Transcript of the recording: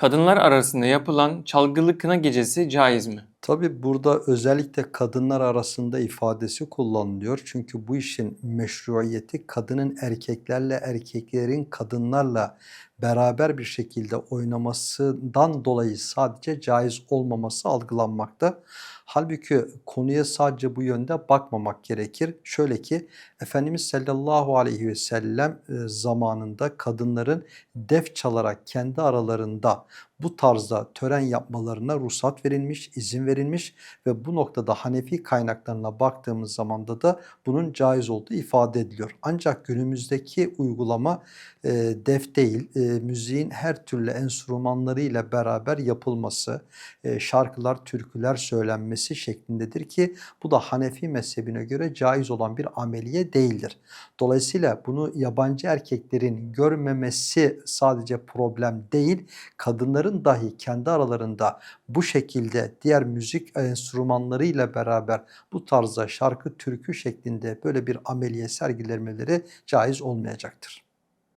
Kadınlar arasında yapılan çalgılı kına gecesi caiz mi? Tabi burada özellikle kadınlar arasında ifadesi kullanılıyor. Çünkü bu işin meşruiyeti kadının erkeklerle erkeklerin kadınlarla beraber bir şekilde oynamasından dolayı sadece caiz olmaması algılanmakta. Halbuki konuya sadece bu yönde bakmamak gerekir. Şöyle ki Efendimiz sallallahu aleyhi ve sellem e, zamanında kadınların def çalarak kendi aralarında bu tarzda tören yapmalarına ruhsat verilmiş, izin verilmiş ve bu noktada Hanefi kaynaklarına baktığımız zamanda da bunun caiz olduğu ifade ediliyor. Ancak günümüzdeki uygulama e, def değil, e, müziğin her türlü enstrümanlarıyla beraber yapılması, e, şarkılar, türküler söylenmesi şeklindedir ki bu da Hanefi mezhebine göre caiz olan bir ameliye değildir. Dolayısıyla bunu yabancı erkeklerin görmemesi sadece problem değil, kadınların dahi kendi aralarında bu şekilde diğer müzik enstrümanlarıyla beraber bu tarzda şarkı, türkü şeklinde böyle bir ameliye sergilemeleri caiz olmayacaktır.